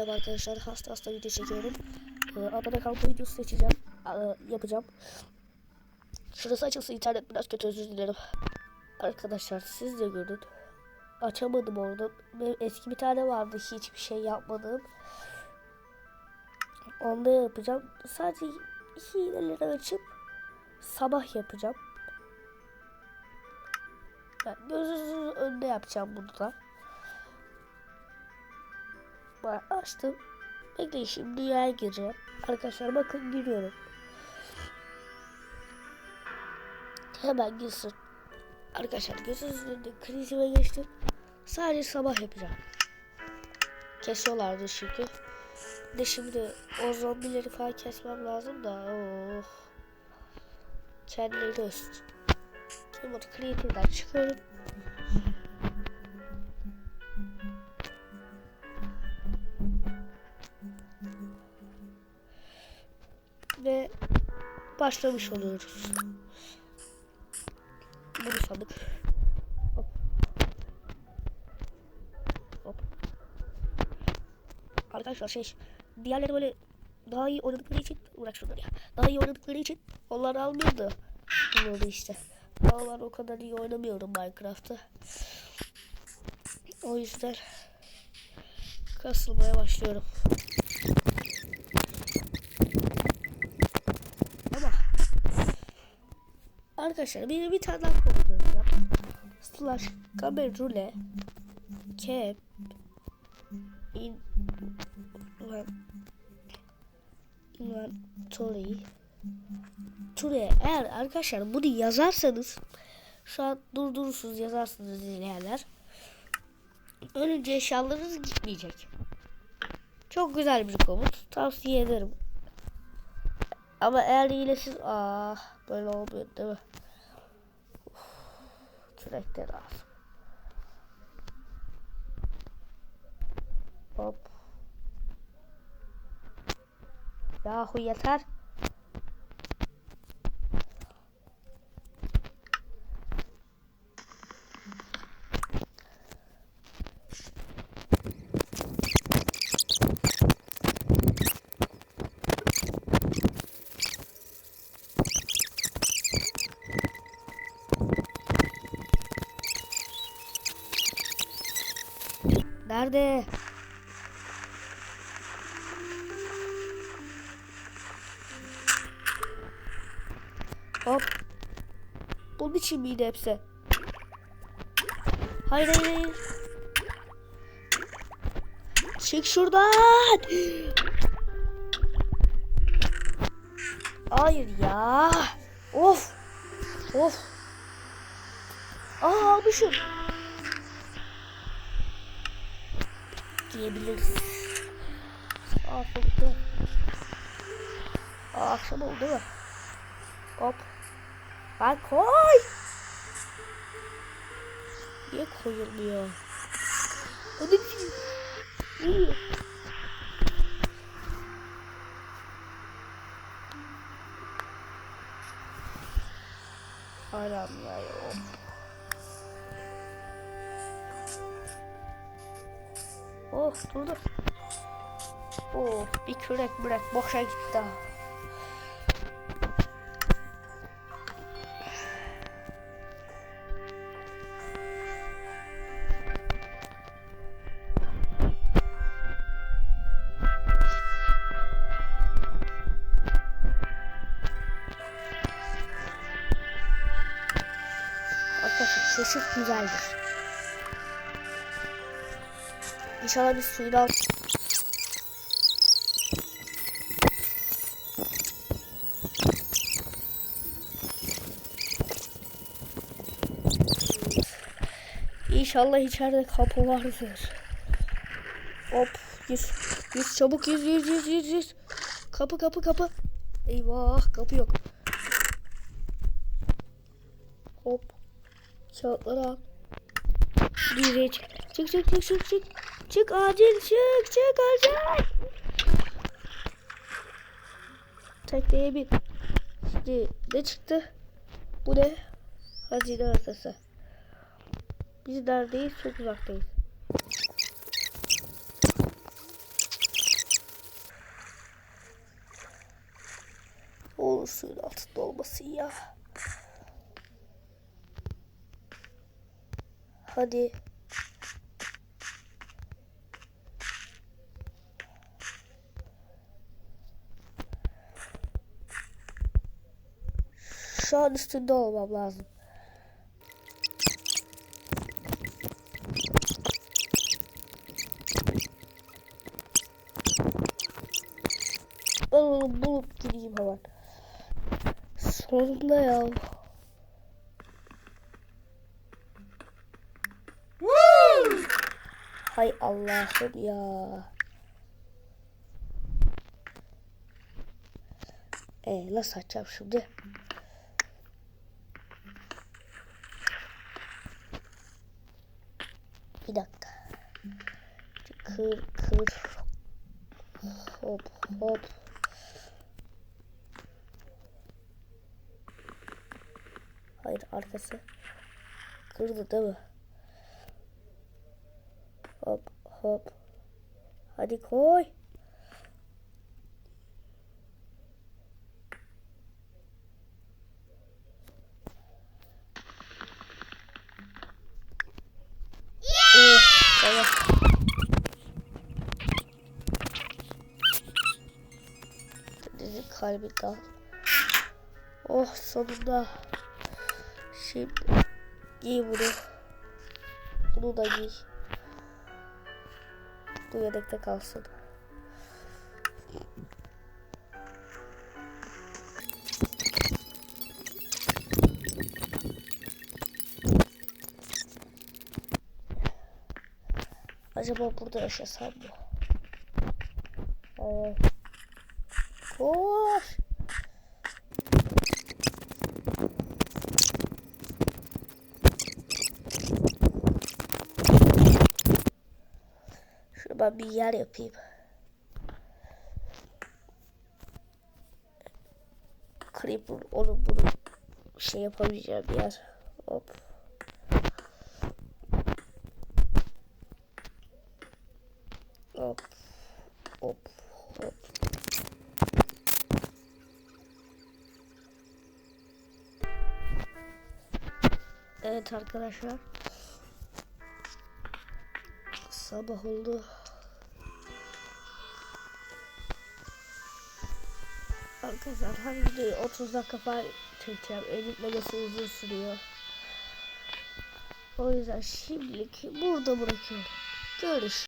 Merhaba arkadaşlar hasta hasta video çekiyorum. Ee, abone kalma videosu seçeceğim. Ee, yapacağım. Şurası açılsın internet biraz kötü özür dilerim. Arkadaşlar siz de görün. Açamadım orada. Benim eski bir tane vardı hiçbir şey yapmadım. Onda yapacağım. Sadece hileleri açıp sabah yapacağım. Ben gözünüzün önünde yapacağım bunu da. Açtım. Bekleyin şimdi dünyaya gireceğim. Arkadaşlar bakın giriyorum. Hemen girsin. Arkadaşlar gözünüzün önünde krizime geçtim. Sadece sabah yapacağım. Kesiyorlardı çünkü. De şimdi o zombileri falan kesmem lazım da. Oh. Kendileri üst. Keyboard Creative'den çıkıyorum. Ve başlamış oluyoruz. Bunu sandık. Hop. Hop. Arkadaşlar şey diğerleri böyle daha iyi oynadıkları için şunları ya. Daha iyi oynadıkları için onları almıyor da bunu işte. Ben o kadar iyi oynamıyorum Minecraft'ı. O yüzden kasılmaya başlıyorum. Arkadaşlar bir bir tane daha komut yazacağım. Slash kamerule cap in inventory Şuraya eğer arkadaşlar bunu yazarsanız şu an durdurursunuz yazarsınız izleyenler. Ölünce eşyalarınız gitmeyecek. Çok güzel bir komut. Tavsiye ederim. Ama eğer hilesiz ah böyle olmuyor değil mi? Kürek de lazım. Hop. Yahu yeter. Nerede? Hop. Bunun için miydi hepsi? Hayır hayır hayır. Çık şuradan. Hayır ya. Of. Of. Aa almışım. Diyebiliriz. Aa soğuktu. Aa akşam oldu mi? Hop. Lan koy. Niye koyulmuyor? Bir şey. İyi. Aram ya yok. Oh durdu. Oh bir kürek mürek boşa gitti. Arkadaşlar sesi güzeldir. İnşallah biz suyunu al. İnşallah içeride kapı vardır. Hop yüz. Yüz çabuk yüz yüz yüz yüz yüz. Kapı kapı kapı. Eyvah kapı yok. Hop. Kağıtları al. Çık. Çık çık çık çık çık. Çık acil çık çık acil. Tekneye bin. Şimdi ne çıktı? Bu ne? Hazine asası. Biz neredeyiz? Çok uzaktayız. Olur suyun altında olmasın ya. Hadi. An üstünde olmam lazım. Ben onu bulup gideyim hemen. Sonunda ya. Hay Allah'ım ya. E nasıl açacağım şimdi? Bir dakika. Kır kır. Hop hop. Hayır arkası. Kırdı değil mi? Hop hop. Hadi koy. Kalbi kal. Oh sonunda. Şimdi giy bunu. Bunu da giy. Bu yedekte kalsın. Acaba burada yaşasam mı? Evet. Koş. Şurada bir yer yapayım. Creeper onu bunu şey yapamayacağım bir yer. Hop. Hop. Hop. Evet arkadaşlar. Sabah oldu. Arkadaşlar her videoyu 30 dakika falan çekeceğim. Editlemesi uzun sürüyor. O yüzden şimdilik burada bırakıyorum. Görüş.